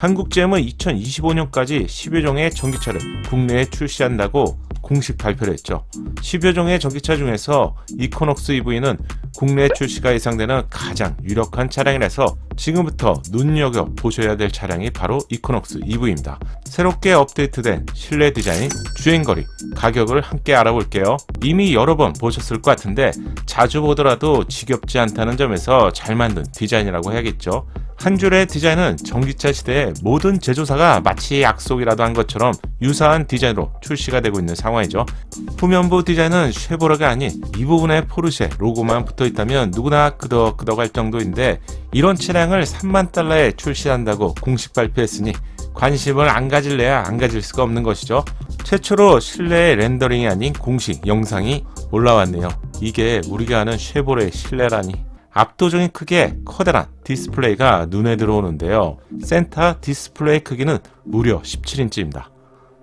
한국GM은 2025년까지 10여 종의 전기차를 국내에 출시한다고 공식 발표를 했죠. 10여 종의 전기차 중에서 이코녹스 EV는 국내 출시가 예상되는 가장 유력한 차량이라서 지금부터 눈여겨 보셔야 될 차량이 바로 이코녹스 EV입니다. 새롭게 업데이트된 실내 디자인, 주행거리, 가격을 함께 알아볼게요. 이미 여러 번 보셨을 것 같은데 자주 보더라도 지겹지 않다는 점에서 잘 만든 디자인이라고 해야겠죠. 한 줄의 디자인은 전기차 시대의 모든 제조사가 마치 약속이라도 한 것처럼 유사한 디자인으로 출시가 되고 있는 상황이죠. 후면부 디자인은 쉐보레가 아닌 이 부분에 포르쉐 로고만 붙어 있다면 누구나 끄덕끄덕할 정도인데 이런 차량을 3만 달러에 출시한다고 공식 발표했으니 관심을 안 가질래야 안 가질 수가 없는 것이죠. 최초로 실내 렌더링이 아닌 공식 영상이 올라왔네요. 이게 우리가 아는 쉐보레의 실내라니. 압도적인 크기의 커다란 디스플레이가 눈에 들어오는데요. 센터 디스플레이 크기는 무려 17인치입니다.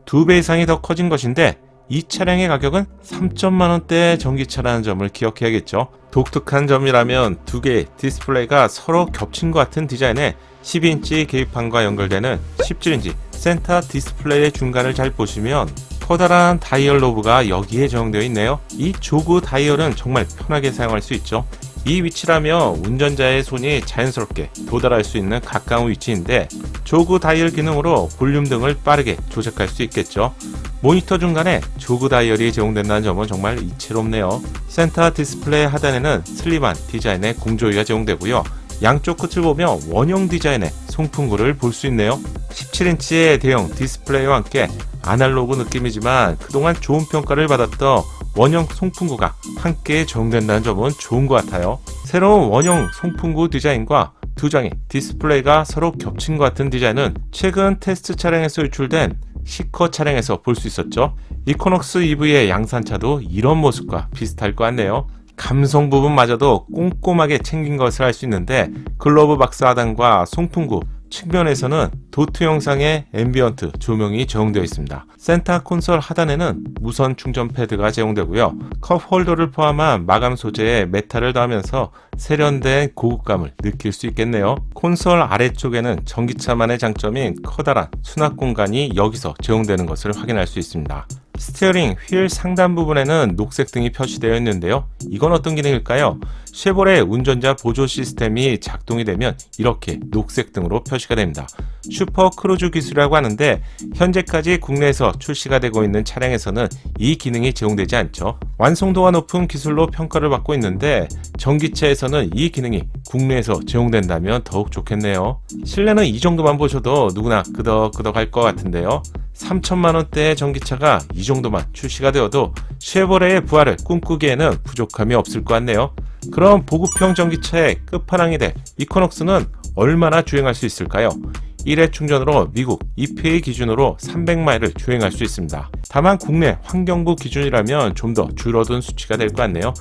두 배 이상이 더 커진 것인데 이 차량의 가격은 3천만 원대 전기차라는 점을 기억해야겠죠. 독특한 점이라면 두 개의 디스플레이가 서로 겹친 것 같은 디자인에 12인치 계기판과 연결되는 17인치 센터 디스플레이의 중간을 잘 보시면 커다란 다이얼 로브가 여기에 적용되어 있네요. 이 조그 다이얼은 정말 편하게 사용할 수 있죠. 이 위치라면 운전자의 손이 자연스럽게 도달할 수 있는 가까운 위치인데 조그 다이얼 기능으로 볼륨 등을 빠르게 조작할 수 있겠죠. 모니터 중간에 조그 다이얼이 제공된다는 점은 정말 이채롭네요. 센터 디스플레이 하단에는 슬림한 디자인의 공조기가 제공되고요. 양쪽 끝을 보면 원형 디자인의 송풍구를 볼 수 있네요. 17인치의 대형 디스플레이와 함께 아날로그 느낌이지만 그동안 좋은 평가를 받았던 원형 송풍구가 함께 적용된다는 점은 좋은 것 같아요. 새로운 원형 송풍구 디자인과 두 장의 디스플레이가 서로 겹친 것 같은 디자인은 최근 테스트 차량에서 유출된 시커 차량에서 볼 수 있었죠. 이코녹스 EV의 양산차도 이런 모습과 비슷할 것 같네요. 감성 부분마저도 꼼꼼하게 챙긴 것을 알 수 있는데 글로브 박스 하단과 송풍구 측면에서는 도트 형상의 앰비언트 조명이 적용되어 있습니다. 센터 콘솔 하단에는 무선 충전 패드가 제공되고요. 컵 홀더를 포함한 마감 소재에 메탈을 더하면서 세련된 고급감을 느낄 수 있겠네요. 콘솔 아래쪽에는 전기차만의 장점인 커다란 수납 공간이 여기서 제공되는 것을 확인할 수 있습니다. 스티어링 휠 상단 부분에는 녹색 등이 표시되어 있는데요. 이건 어떤 기능일까요? 쉐보레 운전자 보조 시스템이 작동이 되면 이렇게 녹색 등으로 표시가 됩니다. 슈퍼 크루즈 기술이라고 하는데 현재까지 국내에서 출시가 되고 있는 차량에서는 이 기능이 제공되지 않죠. 완성도가 높은 기술로 평가를 받고 있는데 전기차에서는 이 기능이 국내에서 제공된다면 더욱 좋겠네요. 실내는 이 정도만 보셔도 누구나 끄덕끄덕 할 것 같은데요. 3천만 원대의 전기차가 이 정도만 출시가 되어도 쉐보레의 부활을 꿈꾸기에는 부족함이 없을 것 같네요. 그럼 보급형 전기차의 끝판왕이 될 이코녹스는 얼마나 주행할 수 있을까요? 1회 충전으로 미국 EPA 기준으로 300마일을 주행할 수 있습니다. 다만 국내 환경부 기준이라면 좀 더 줄어든 수치가 될 것 같네요.